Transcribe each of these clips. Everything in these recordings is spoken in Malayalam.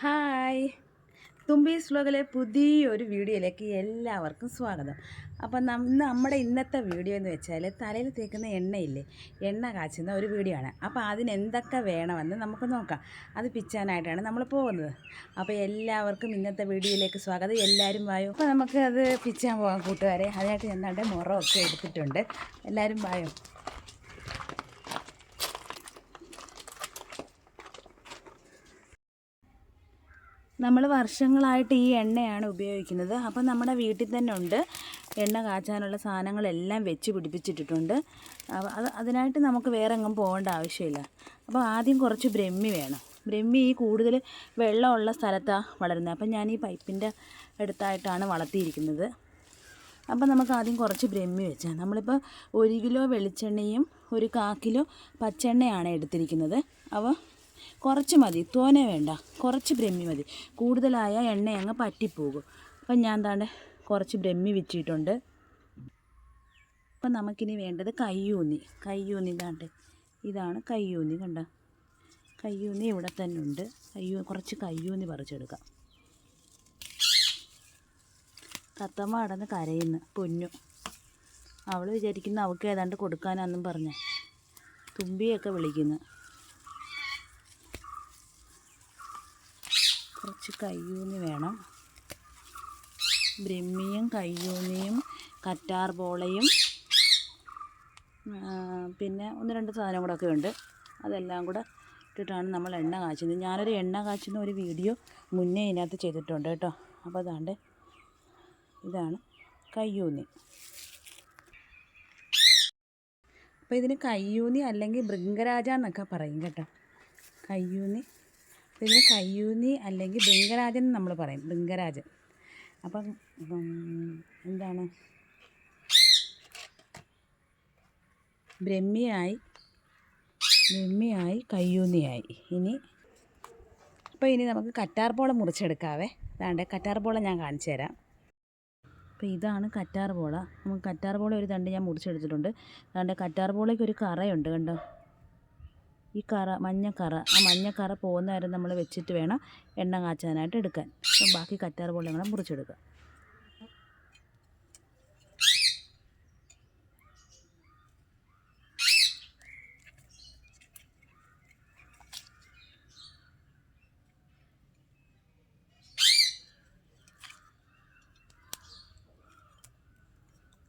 ഹായ്. തുമ്പീസ് വ്ലോഗിലെ പുതിയൊരു വീഡിയോയിലേക്ക് എല്ലാവർക്കും സ്വാഗതം. അപ്പം നം- നമ്മുടെ ഇന്നത്തെ വീഡിയോ എന്ന് വെച്ചാൽ തലയിൽ തേക്കുന്ന എണ്ണയില്ലേ എണ്ണ കാച്ചുന്ന ഒരു വീഡിയോ ആണ്. അപ്പോൾ അതിനെന്തൊക്കെ വേണമെന്ന് നമുക്ക് നോക്കാം. അത് പിച്ചാനായിട്ടാണ് നമ്മൾ പോകുന്നത്. അപ്പോൾ എല്ലാവർക്കും ഇന്നത്തെ വീഡിയോയിലേക്ക് സ്വാഗതം. എല്ലാവരും വായോ. അപ്പോൾ നമുക്ക് അത് പിച്ചാൻ പോകാം കൂട്ടുകാരെ. അതിനായിട്ട് എന്താണ്ട് മുറമൊക്കെ എടുത്തിട്ടുണ്ട്. എല്ലാവരും വായോ. നമ്മൾ വർഷങ്ങളായിട്ട് ഈ എണ്ണയാണ് ഉപയോഗിക്കുന്നത്. അപ്പം നമ്മുടെ വീട്ടിൽ തന്നെ ഉണ്ട്. എണ്ണ കാച്ചാനുള്ള സാധനങ്ങളെല്ലാം വെച്ച് പിടിപ്പിച്ചിട്ടിട്ടുണ്ട്. അത് അതിനായിട്ട് നമുക്ക് വേറെ എങ്ങും പോകേണ്ട ആവശ്യമില്ല. അപ്പോൾ ആദ്യം കുറച്ച് ബ്രഹ്മി വേണം. ബ്രഹ്മി ഈ കൂടുതൽ വെള്ളമുള്ള സ്ഥലത്താണ് വളരുന്നത്. അപ്പം ഞാൻ ഈ പൈപ്പിന്റെ അടുത്തായിട്ടാണ് വളർത്തിയിരിക്കുന്നത്. അപ്പം നമുക്ക് ആദ്യം കുറച്ച് ബ്രഹ്മി വെച്ചാൽ നമ്മളിപ്പോൾ ഒരു കിലോ വെളിച്ചെണ്ണയും ഒരു കാ കിലോ പച്ചെണ്ണയാണ് എടുത്തിരിക്കുന്നത്. അവ കുറച്ച് മതി. തോനെ വേണ്ട. കുറച്ച് ബ്രഹ്മി മതി. കൂടുതലായ എണ്ണ അങ്ങ് പറ്റിപ്പോകും. അപ്പം ഞാൻ താണ്ട് കുറച്ച് ബ്രഹ്മി വെച്ചിട്ടുണ്ട്. അപ്പം നമുക്കിനി വേണ്ടത് കയ്യൂന്നി. കയ്യൂന്നി താണ്ട്. ഇതാണ് കയ്യൂന്നി കണ്ട. കയ്യൂന്നി ഇവിടെ തന്നെ ഉണ്ട്. കയ്യൂ കുറച്ച് കയ്യൂന്നി പറിച്ചെടുക്കാം. തത്തമ്മ അടന്ന് കരയുന്നു. പൊന്നു. അവൾ വിചാരിക്കുന്ന അവൾക്ക് ഏതാണ്ട് കൊടുക്കാനാന്നും പറഞ്ഞ. തുമ്പിയൊക്കെ വിളിക്കുന്നു. കുറച്ച് കയ്യൂന്നി വേണം. ബ്രഹ്മിയും കയ്യൂന്നിയും കറ്റാർ ബോളയും പിന്നെ ഒന്ന് രണ്ട് സാധനം കൂടെ ഒക്കെ ഉണ്ട്. അതെല്ലാം കൂടെ ഇട്ടിട്ടാണ് നമ്മൾ എണ്ണ കാച്ചുന്നത്. ഞാനൊരു എണ്ണ കാച്ചുന്ന ഒരു വീഡിയോ മുന്നേ ഇതിനകത്ത് ചെയ്തിട്ടുണ്ട് കേട്ടോ. അപ്പോൾ അതാണ്ട് ഇതാണ് കയ്യൂന്നി. അപ്പോൾ ഇതിന് കയ്യൂന്നി അല്ലെങ്കിൽ ഭൃംഗരാജ എന്നൊക്കെ പറയും കേട്ടോ. കയ്യൂന്നി ഇതിന് കയ്യൂന്നി അല്ലെങ്കിൽ ബംഗരാജൻ എന്ന് നമ്മൾ പറയും. ബംഗരാജൻ. അപ്പം എന്താണ്? ബ്രഹ്മിയായി ബ്രഹ്മിയായി കയ്യൂന്നിയായി. ഇനി അപ്പോൾ ഇനി നമുക്ക് കറ്റാർപോള മുറിച്ചെടുക്കാവേ. അതാണ്ട് കറ്റാർപോള ഞാൻ കാണിച്ചു തരാം. അപ്പോൾ ഇതാണ് കറ്റാർപോള നമുക്ക് കറ്റാർപോള ഒരു തണ്ട് ഞാൻ മുറിച്ചെടുത്തിട്ടുണ്ട്. അതുകൊണ്ട് കറ്റാർപോളയ്ക്ക് ഒരു കറയുണ്ട് കണ്ടോ? ഈ കറ മഞ്ഞക്കറ ആ മഞ്ഞക്കറ പോകുന്ന വരെ നമ്മൾ വെച്ചിട്ട് വേണം എണ്ണ കാച്ചാനായിട്ട് എടുക്കാൻ. അപ്പം ബാക്കി കറ്റാർ പോള കൂടെ മുറിച്ചെടുക്കുക.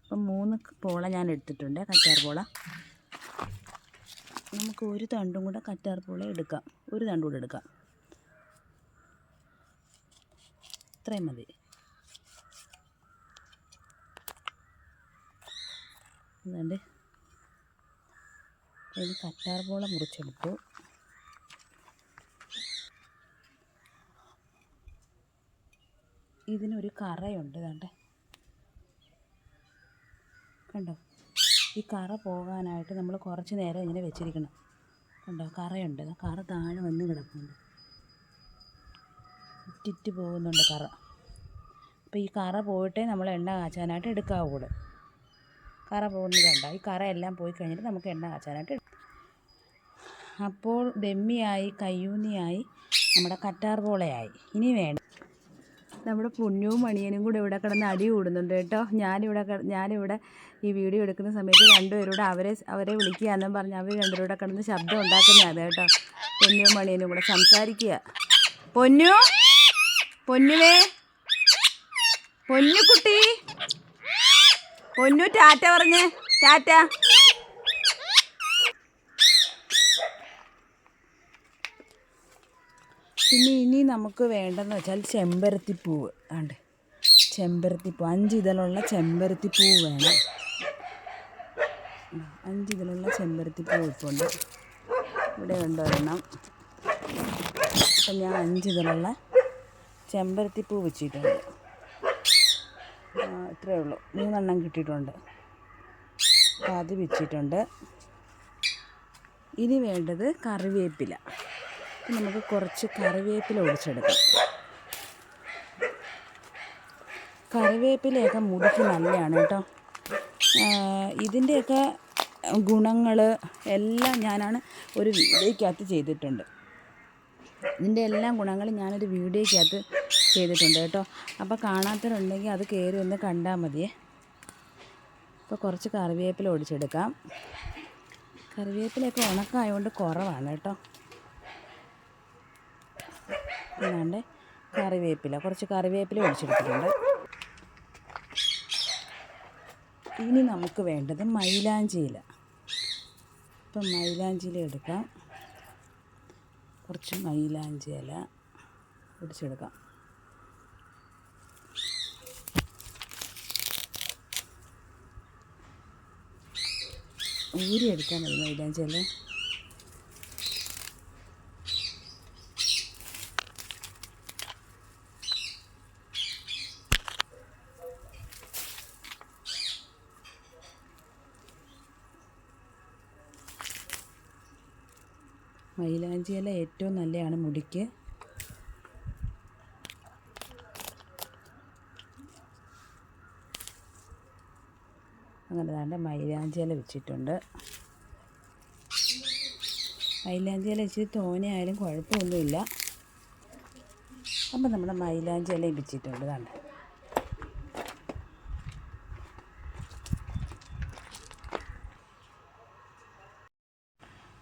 അപ്പം മൂന്ന് പോള ഞാൻ എടുത്തിട്ടുണ്ട് കറ്റാർ പോള. നമുക്ക് ഒരു തണ്ടും കൂടെ കറ്റാർപ്പുള്ള എടുക്കാം. ഒരു തണ്ടും കൂടെ എടുക്കാം. ഇത്രയും മതി. അതുകൊണ്ട് ഇത് കറ്റാർ പോള മുറിച്ചെടുത്തു. ഇതിനൊരു കറയുണ്ട് കണ്ടേ കണ്ടോ? ഈ കറ പോകാനായിട്ട് നമ്മൾ കുറച്ച് നേരം ഇങ്ങനെ വെച്ചിരിക്കണം. കണ്ടോ? കറയുണ്ട്. കറ താഴെ വന്ന് കിടപ്പുണ്ട്. ഇറ്റിറ്റ് പോകുന്നുണ്ട് കറ. അപ്പോൾ ഈ കറ പോയിട്ടേ നമ്മൾ എണ്ണ കാച്ചാനായിട്ട് എടുക്കാവുള്ളൂ. കറ പോകുന്നത് കണ്ട? ഈ കറ എല്ലാം പോയി കഴിഞ്ഞിട്ട് നമുക്ക് എണ്ണ കാച്ചാനായിട്ട് അപ്പോൾ ദമ്മിയായി കയ്യൂന്നിയായി നമ്മുടെ കറ്റാർ പോളയായി. ഇനി വേണം. നമ്മുടെ പുണ്യവും മണിയനും കൂടെ ഇവിടെ കിടന്ന് അടി കൂടുന്നുണ്ട് കേട്ടോ. ഞാനിവിടെ ഞാനിവിടെ ഈ വീഡിയോ എടുക്കുന്ന സമയത്ത് രണ്ടുപേരൂടെ അവരെ അവരെ വിളിക്കുക എന്നും പറഞ്ഞ് അവർ രണ്ടുപേരൂടെ കിടന്ന് ശബ്ദം ഉണ്ടാക്കുന്നതാണ് കേട്ടോ. പൊന്നും മണിയനും കൂടെ സംസാരിക്കുക. പൊന്നു? പൊന്നുവേ? പൊന്നുകുട്ടി പൊന്നു ടാറ്റ പറഞ്ഞ്. ടാറ്റ. പിന്നെ ഇനി നമുക്ക് വേണ്ടതെന്ന് വെച്ചാൽ ചെമ്പരത്തിപ്പൂവ്. ആണ്ട്. ചെമ്പരത്തിപ്പൂ. അഞ്ച് ഇതളുള്ള ചെമ്പരത്തിപ്പൂവ് വേണം. അഞ്ച് ഇതിലുള്ള ചെമ്പരത്തി ഇപ്പുണ്ട് ഇവിടെ ഉണ്ട് ഒരെണ്ണം അപ്പം ഞാൻ അഞ്ച് ഇതിലുള്ള ചെമ്പരത്തിപ്പൂ വെച്ചിട്ടുണ്ട്. ഇത്രയേ ഉള്ളൂ. മൂന്നെണ്ണം കിട്ടിയിട്ടുണ്ട്. അപ്പം അത് വെച്ചിട്ടുണ്ട്. ഇനി വേണ്ടത് കറിവേപ്പില. നമുക്ക് കുറച്ച് കറിവേപ്പില ഒടിച്ചെടുക്കാം കറിവേപ്പിലയൊക്കെ മുടിക്ക് നല്ലതാണ് കേട്ടോ. ഇതിന്റെയൊക്കെ ഗുണങ്ങൾ എല്ലാം ഞാനാണ് ഒരു വീഡിയോയ്ക്കകത്ത് ചെയ്തിട്ടുണ്ട്. ഇതിന്റെ എല്ലാ ഗുണങ്ങളും ഞാനൊരു വീഡിയോയ്ക്കകത്ത് ചെയ്തിട്ടുണ്ട് കേട്ടോ. അപ്പോൾ കാണാത്തവരുണ്ടെങ്കിൽ അത് കയറി ഒന്ന് കണ്ടാൽ മതിയേ. ഇപ്പോൾ കുറച്ച് കറിവേപ്പില ഒടിച്ചെടുക്കാം. കറിവേപ്പിലയൊക്കെ ഉണക്കമായതുകൊണ്ട് കുറവാണ് കേട്ടോ. അല്ലാണ്ട് കറിവേപ്പില. കുറച്ച് കറിവേപ്പില ഒഴിച്ചെടുത്തിട്ടുണ്ട് ഇനി നമുക്ക് വേണ്ടത് മൈലാഞ്ചി ഇല ഇപ്പം മൈലാഞ്ചി എടുക്കാം. കുറച്ച് മൈലാഞ്ചി ഇല പിടിച്ചെടുക്കാം. ഊരി എടുക്കാൻ മതി മൈലാഞ്ചി ഇല. മൈലാഞ്ചി ഇല ഏറ്റവും നല്ലതാണ് മുടിക്ക്. അങ്ങനെ താണ്ട് മൈലാഞ്ചി ഇല വെച്ചിട്ടുണ്ട്. മൈലാഞ്ചി ഇല ഇച്ചിരി തോനെയായാലും കുഴപ്പമൊന്നുമില്ല. അപ്പം നമ്മുടെ മൈലാഞ്ചി ഇലയും വെച്ചിട്ടുണ്ട് താണ്ട്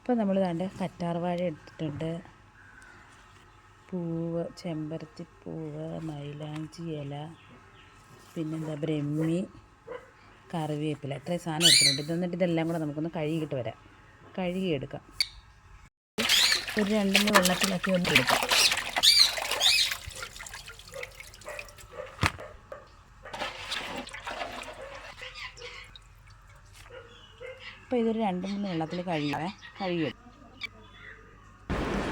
ഇപ്പോൾ നമ്മൾ കണ്ട് കറ്റാർവാഴ എടുത്തിട്ടുണ്ട്. പൂവ് ചെമ്പരത്തിപ്പൂവ് മൈലാഞ്ചി ഇല പിന്നെന്താ ബ്രഹ്മി കറിവേപ്പില. ഇത്രയും സാധനം എടുത്തിട്ടുണ്ട്. ഇത് എന്നിട്ട് ഇതെല്ലാം കൂടെ നമുക്കൊന്ന് കഴുകിയിട്ട് വരാം. കഴുകിയെടുക്കാം. ഒരു രണ്ടിന്റെ വെള്ളത്തിലൊക്കെ ഒന്ന് എടുക്കാം. അപ്പോൾ ഇതൊരു രണ്ട് മൂന്ന് വെള്ളത്തിൽ കഴുകിയേ കഴുകിയെടുക്കും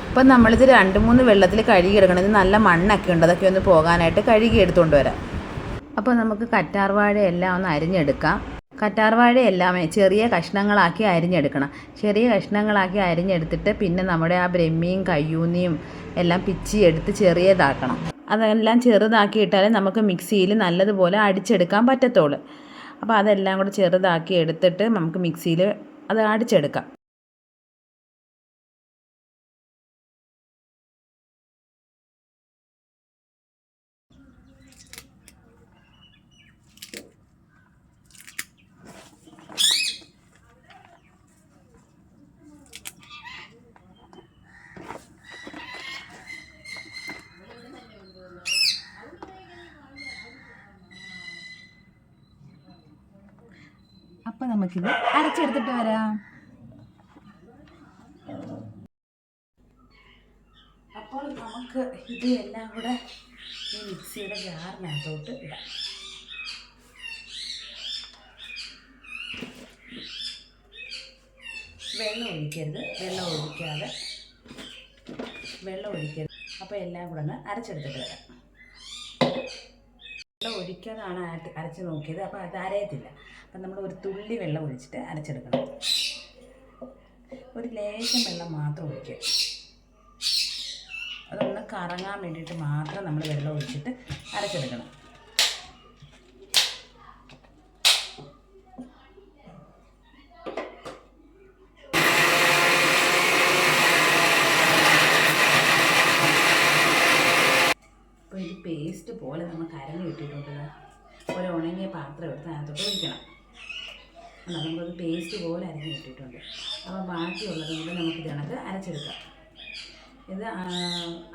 ഇപ്പം നമ്മളിത് രണ്ട് മൂന്ന് വെള്ളത്തിൽ കഴുകിയെടുക്കണം. ഇത് നല്ല മണ്ണൊക്കെ ഉണ്ട്. അതൊക്കെ ഒന്ന് പോകാനായിട്ട് കഴുകി എടുത്തുകൊണ്ട് വരാം. അപ്പോൾ നമുക്ക് കറ്റാർവാഴയെല്ലാം ഒന്ന് അരിഞ്ഞെടുക്കാം. കറ്റാർവാഴയെല്ലാം ചെറിയ കഷ്ണങ്ങളാക്കി അരിഞ്ഞെടുക്കണം. ചെറിയ കഷ്ണങ്ങളാക്കി അരിഞ്ഞെടുത്തിട്ട് പിന്നെ നമ്മുടെ ആ ബ്രഹ്മിയും കയ്യൂന്നിയും എല്ലാം പിച്ചി എടുത്ത് ചെറിയതാക്കണം. അതെല്ലാം ചെറുതാക്കി ഇട്ടാലേ നമുക്ക് മിക്സിയിൽ നല്ലതുപോലെ അടിച്ചെടുക്കാൻ പറ്റത്തുള്ളൂ. അപ്പോൾ അതെല്ലാം കൂടെ ചെറുതാക്കി എടുത്തിട്ട് നമുക്ക് മിക്സിയിൽ അത് അടിച്ചെടുക്കാം. അപ്പം നമുക്കിത് അരച്ചെടുത്തിട്ട് വരാം. അപ്പോൾ നമുക്ക് ഇത് എല്ലാം കൂടെ ഈ മിക്സിയുടെ ജാറിനകത്തോട്ട് ഇടാം. വെള്ളം ഒഴിക്കരുത്. വെള്ളം ഒഴിക്കാതെ. വെള്ളം ഒഴിക്കരുത്. അപ്പോൾ എല്ലാം കൂടെ ഒന്ന് അരച്ചെടുത്തിട്ട് വരാം. വെള്ളം ഒഴിക്കാതാണ് അരച്ച് നോക്കിയത്. അപ്പോൾ അത് അരയത്തില്ല. അപ്പം നമ്മൾ ഒരു തുള്ളി വെള്ളം ഒഴിച്ചിട്ട് അരച്ചെടുക്കണം. ഒരു ലേശം വെള്ളം മാത്രം ഒഴിക്കുക. അതൊന്ന് കറങ്ങാൻ വേണ്ടിയിട്ട് മാത്രം നമ്മൾ വെള്ളം ഒഴിച്ചിട്ട് അരച്ചെടുക്കണം. പേസ്റ്റ് പോലെ നമുക്ക് അരഞ്ഞ് കിട്ടിയിട്ടുണ്ട്. ഒരു ഉണങ്ങിയ പാത്രം എടുത്ത് അതിനകത്തോട്ട് ഒഴിക്കണം. നമുക്കത് പേസ്റ്റ് പോലെ അരിഞ്ഞ് കിട്ടിയിട്ടുണ്ട് അപ്പോൾ ബാക്കിയുള്ളത് കൂടെ നമുക്ക് ഇതിനകത്ത് അരച്ചെടുക്കാം. ഇത്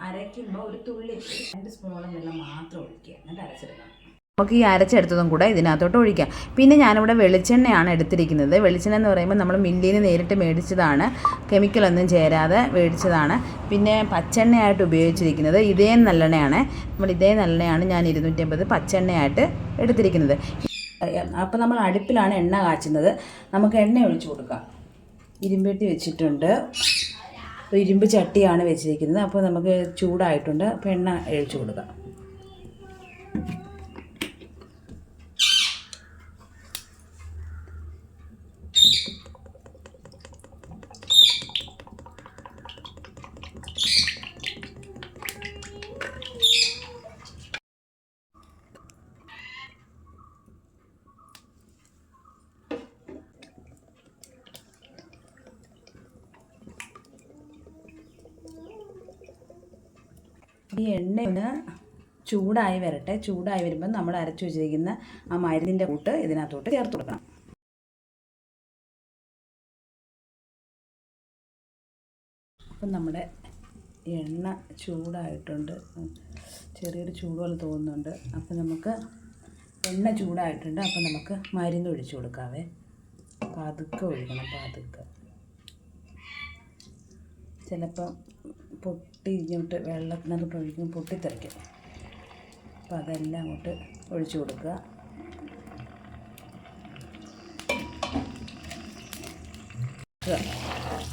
അരയ്ക്കുമ്പോൾ ഒരു തുള്ളി രണ്ട് സ്പൂണോളം വെള്ളം മാത്രം ഒഴിക്കുക. എന്നിട്ട് അരച്ചെടുക്കണം. നമുക്ക് ഈ അരച്ചെടുത്തതും കൂടെ ഇതിനകത്തോട്ട് ഒഴിക്കാം. പിന്നെ ഞാനിവിടെ വെളിച്ചെണ്ണയാണ് എടുത്തിരിക്കുന്നത്. വെളിച്ചെണ്ണ എന്ന് പറയുമ്പോൾ നമ്മൾ മില്ലിയിൽ നിന്ന് നേരിട്ട് മേടിച്ചതാണ്. കെമിക്കലൊന്നും ചേരാതെ മേടിച്ചതാണ്. പിന്നെ പച്ചെണ്ണയായിട്ട് ഉപയോഗിച്ചിരിക്കുന്നത് ഇതേ നല്ലെണ്ണയാണ്. നമ്മൾ ഇതേ നല്ലെണ്ണയാണ് ഞാൻ ഇരുന്നൂറ്റമ്പത് പച്ചെണ്ണയായിട്ട് എടുത്തിരിക്കുന്നത്. അപ്പോൾ നമ്മൾ അടുപ്പിലാണ് എണ്ണ കാച്ചുന്നത്. നമുക്ക് എണ്ണ ഒഴിച്ചു കൊടുക്കാം. ഇരുമ്പെട്ടി വെച്ചിട്ടുണ്ട്. അപ്പോൾ ഇരുമ്പ് ചട്ടിയാണ് വെച്ചിരിക്കുന്നത്. അപ്പോൾ നമുക്ക് ചൂടായിട്ടുണ്ട്. അപ്പോൾ എണ്ണ ഒഴിച്ചു കൊടുക്കാം. എണ്ണ ഒന്ന് ചൂടായി വരട്ടെ. ചൂടായി വരുമ്പോൾ നമ്മൾ അരച്ചു വെച്ചിരിക്കുന്ന ആ മരുന്നിന്റെ കൂട്ട് ഇതിനകത്തോട്ട് ചേർത്ത് കൊടുക്കണം. അപ്പം നമ്മുടെ എണ്ണ ചൂടായിട്ടുണ്ട്. ചെറിയൊരു ചൂട് പോലെ തോന്നുന്നുണ്ട്. അപ്പം നമുക്ക് എണ്ണ ചൂടായിട്ടുണ്ട്. അപ്പം നമുക്ക് മരുന്ന് ഒഴിച്ചു കൊടുക്കാവേ. പതുക്കെ ഒഴിക്കണം പതുക്കെ. ചിലപ്പം ഇങ്ങോട്ട് വെള്ളത്തിനകത്തോട്ട് ഒഴിക്കുമ്പോൾ പൊട്ടിത്തെറിക്കും. അപ്പോൾ അതെല്ലാം അങ്ങോട്ട് ഒഴിച്ചു കൊടുക്കുക. ഇളക്കുക.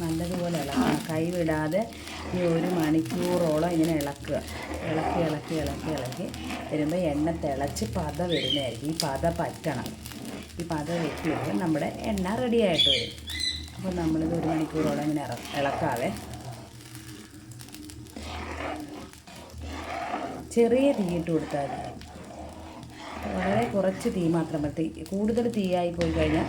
നല്ലതുപോലെ ഇളക്കണം. കൈ വിടാതെ ഈ ഒരു മണിക്കൂറോളം ഇങ്ങനെ ഇളക്കുക. ഇളക്കി ഇളക്കി ഇളക്കി ഇളക്കി വരുമ്പോൾ എണ്ണ തിളച്ച് പത വരുന്നതായിരിക്കും. ഈ പത പറ്റണം. ഈ പത വെട്ടി നമ്മുടെ എണ്ണ റെഡിയായിട്ട് വരും. അപ്പോൾ നമ്മളിത് ഒരു മണിക്കൂറോളം ഇങ്ങനെ ഇറ ചെറിയ തീയിട്ട് കൊടുത്താൽ മതി. വളരെ കുറച്ച് തീ മാത്രം മതി. കൂടുതൽ തീയായി പോയി കഴിഞ്ഞാൽ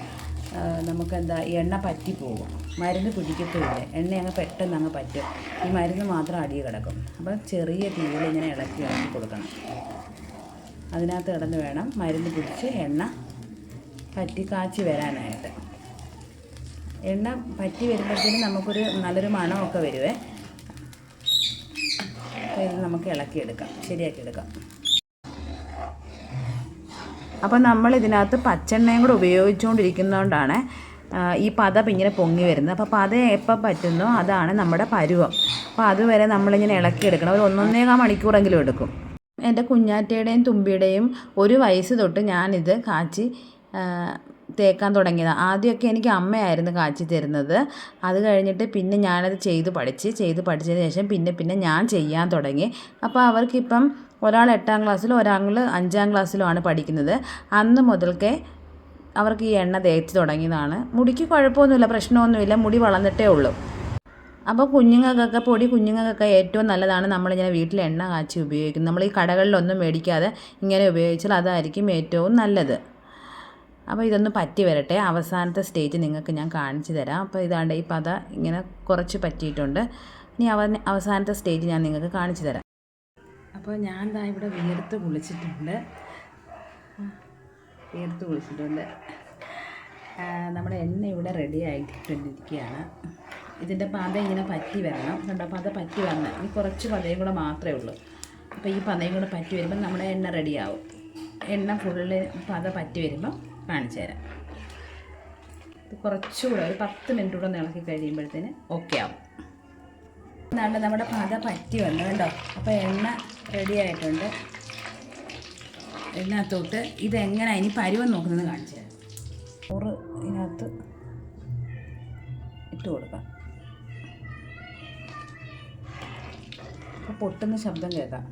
നമുക്കെന്താ എണ്ണ പറ്റിപ്പോകും മരുന്ന് പിടിക്കത്തുമില്ല. എണ്ണ അങ്ങ് പെട്ടെന്ന് അങ്ങ് പറ്റും. ഈ മരുന്ന് മാത്രം അടിയിൽ കിടക്കും. അപ്പം ചെറിയ തീയിൽ ഇങ്ങനെ ഇളക്കി ഇളക്കി കൊടുക്കണം. അതിനകത്ത് കിടന്ന് വേണം മരുന്ന് പിടിച്ച് എണ്ണ പറ്റി കാച്ചി വരാനായിട്ട്. എണ്ണ പറ്റി വരുമ്പോഴത്തേനും നമുക്കൊരു നല്ലൊരു മണമൊക്കെ വരുവേ. അപ്പോൾ ഇത് നമുക്ക് ഇളക്കിയെടുക്കാം. ശരിയാക്കി എടുക്കാം അപ്പോൾ നമ്മൾ ഇതിനകത്ത് പച്ചെണ്ണയും കൂടെ ഉപയോഗിച്ചുകൊണ്ടിരിക്കുന്നതുകൊണ്ടാണ് ഈ പദം ഇങ്ങനെ പൊങ്ങി വരുന്നത്. അപ്പോൾ പത എപ്പോൾ പറ്റുന്നോ അതാണ് നമ്മുടെ പരുവം. അപ്പോൾ അതുവരെ നമ്മളിങ്ങനെ ഇളക്കിയെടുക്കണം. ഒരു ഒന്നൊന്നേകാൽ മണിക്കൂറെങ്കിലും എടുക്കും. എന്റെ കുഞ്ഞാറ്റയുടെയും തുമ്പിയുടെയും ഒരു വയസ്സ് തൊട്ട് ഞാനിത് കാച്ചി തേക്കാൻ തുടങ്ങിയത്. ആദ്യമൊക്കെ എനിക്ക് അമ്മയായിരുന്നു കാച്ചി തരുന്നത്. അത് കഴിഞ്ഞിട്ട് പിന്നെ ഞാനത് ചെയ്ത് പഠിച്ച് ചെയ്ത് പഠിച്ചതിന് ശേഷം പിന്നെ പിന്നെ ഞാൻ ചെയ്യാൻ തുടങ്ങി. അപ്പോൾ അവർക്കിപ്പം ഒരാൾ എട്ടാം ക്ലാസ്സിലും ഒരാൾ അഞ്ചാം ക്ലാസ്സിലുമാണ് പഠിക്കുന്നത്. അന്ന് മുതൽക്കേ അവർക്ക് ഈ എണ്ണ തേച്ച് തുടങ്ങിയതാണ്. മുടിക്ക് കുഴപ്പമൊന്നുമില്ല പ്രശ്നമൊന്നുമില്ല മുടി വളർന്നിട്ടേ ഉള്ളൂ. അപ്പോൾ കുഞ്ഞുങ്ങൾക്കൊക്കെ പൊടി കുഞ്ഞുങ്ങൾക്കൊക്കെ ഏറ്റവും നല്ലതാണ് നമ്മളിങ്ങനെ വീട്ടിൽ എണ്ണ കാച്ചി ഉപയോഗിക്കുന്നത്. നമ്മൾ ഈ കടകളിലൊന്നും മേടിക്കാതെ ഇങ്ങനെ ഉപയോഗിച്ചാൽ അതായിരിക്കും ഏറ്റവും നല്ലത്. അപ്പോൾ ഇതൊന്ന് പറ്റി വരട്ടെ. അവസാനത്തെ സ്റ്റേജ് നിങ്ങൾക്ക് ഞാൻ കാണിച്ചു തരാം. അപ്പോൾ ഇതാണ്ട് ഈ പത ഇങ്ങനെ കുറച്ച് പറ്റിയിട്ടുണ്ട്. ഇനി അവ അവസാനത്തെ സ്റ്റേജ് ഞാൻ നിങ്ങൾക്ക് കാണിച്ചു തരാം. അപ്പോൾ ഞാൻ ദാ ഇവിടെ വിയർത്ത് കുളിച്ചിട്ടുണ്ട്. വിയർത്ത് കുളിച്ചിട്ടുണ്ട്. നമ്മുടെ എണ്ണ ഇവിടെ റെഡി ആയിട്ടിരിക്കുകയാണ്. ഇതിന്റെ പത ഇങ്ങനെ പറ്റി വരണം. കണ്ടോ പത പറ്റി വരണം ഇനി കുറച്ച് പതയും കൂടെ മാത്രമേ ഉള്ളൂ. അപ്പോൾ ഈ പതയും കൂടെ പറ്റി വരുമ്പോൾ നമ്മുടെ എണ്ണ റെഡിയാവും എണ്ണ ഫുള്ള് പത പറ്റി വരുമ്പോൾ കാണിച്ചു തരാം. ഇത് കുറച്ചുകൂടെ ഒരു പത്ത് മിനിറ്റ് കൂടെ ഇളക്കി കഴിയുമ്പോഴത്തേന് ഓക്കെ ആവും. എന്നാണ്ട് നമ്മുടെ പത പറ്റി വന്നു കേട്ടോ അപ്പോൾ എണ്ണ റെഡി ആയിട്ടുണ്ട്. എണ്ണകത്തോട്ട് ഇതെങ്ങനെ ഇനി പരുവം നോക്കുന്നത് കാണിച്ചു തരാം. ചോറ് ഇതിനകത്ത് ഇട്ട് കൊടുക്കാം. അപ്പോൾ പൊട്ടുന്ന ശബ്ദം കേൾക്കാം.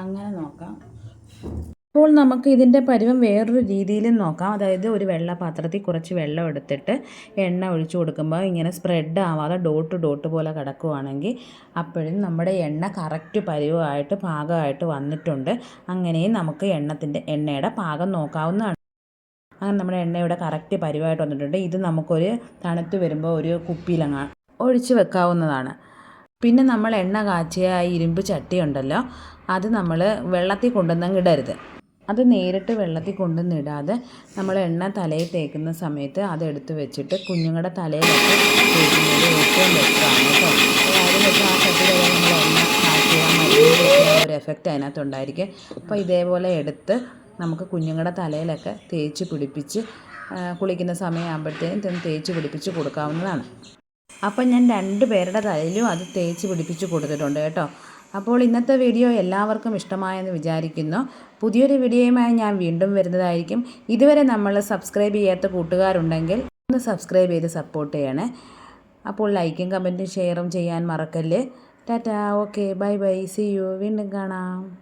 അങ്ങനെ നോക്കാം. അപ്പോൾ നമുക്ക് ഇതിന്റെ പരിവം വേറൊരു രീതിയിലും നോക്കാം. അതായത് ഒരു വെള്ള പാത്രത്തിൽ കുറച്ച് വെള്ളം എടുത്തിട്ട് എണ്ണ ഒഴിച്ചു കൊടുക്കുമ്പോൾ ഇങ്ങനെ സ്പ്രെഡ് ആവാതെ ഡോട്ട് ഡോട്ട് പോലെ കിടക്കുവാണെങ്കിൽ അപ്പോഴും നമ്മുടെ എണ്ണ കറക്റ്റ് പരുവമായിട്ട് പാകമായിട്ട് വന്നിട്ടുണ്ട്. അങ്ങനെയും നമുക്ക് എണ്ണത്തിന്റെ എണ്ണയുടെ പാകം നോക്കാവുന്നതാണ്. അങ്ങനെ നമ്മുടെ എണ്ണ ഇവിടെ കറക്റ്റ് പരുവമായിട്ട് വന്നിട്ടുണ്ട്. ഇത് നമുക്കൊരു തണുത്ത് വരുമ്പോൾ ഒരു കുപ്പിയിലങ്ങ ഒഴിച്ച് വെക്കാവുന്നതാണ്. പിന്നെ നമ്മൾ എണ്ണ കാച്ചിയ ആ ഇരുമ്പ് ചട്ടി ഉണ്ടല്ലോ അത് നമ്മൾ വെള്ളത്തിൽ കൊണ്ടുവന്നങ്ങ് ഇടരുത്. അത് നേരിട്ട് വെള്ളത്തിൽ കൊണ്ടുവന്ന് ഇടാതെ നമ്മൾ എണ്ണ തലയിൽ തേക്കുന്ന സമയത്ത് അത് എടുത്ത് വെച്ചിട്ട് കുഞ്ഞുങ്ങളുടെ തലയിലൊക്കെ തേക്കുന്നത് ഏറ്റവും ബെറ്ററാണ് കേട്ടോ. കാര്യം വെച്ചാൽ ആ ചട്ടിയിൽ നമ്മൾ എണ്ണ കാച്ചിയ മരുന്ന് ഒരു എഫക്റ്റ് അതിനകത്തുണ്ടായിരിക്കും. അപ്പോൾ ഇതേപോലെ എടുത്ത് നമുക്ക് കുഞ്ഞുങ്ങളുടെ തലയിലൊക്കെ തേച്ച് പിടിപ്പിച്ച് കുളിക്കുന്ന സമയമാകുമ്പോഴത്തേനും തേച്ച് പിടിപ്പിച്ച് കൊടുക്കാവുന്നതാണ്. അപ്പം ഞാൻ രണ്ട് പേരുടെ തലയിലും അത് തേച്ച് പിടിപ്പിച്ച് കൊടുത്തിട്ടുണ്ട് കേട്ടോ. അപ്പോൾ ഇന്നത്തെ വീഡിയോ എല്ലാവർക്കും ഇഷ്ടമായെന്ന് വിചാരിക്കുന്നു. പുതിയൊരു വീഡിയോയുമായി ഞാൻ വീണ്ടും വരുന്നതായിരിക്കും. ഇതുവരെ നമ്മൾ സബ്സ്ക്രൈബ് ചെയ്യാത്ത കൂട്ടുകാരുണ്ടെങ്കിൽ ഒന്ന് സബ്സ്ക്രൈബ് ചെയ്ത് സപ്പോർട്ട് ചെയ്യണേ. അപ്പോൾ ലൈക്കും കമന്റും ഷെയറും ചെയ്യാൻ മറക്കല്ലേ. Tata okay bye bye see you വീണ്ടും കാണാം.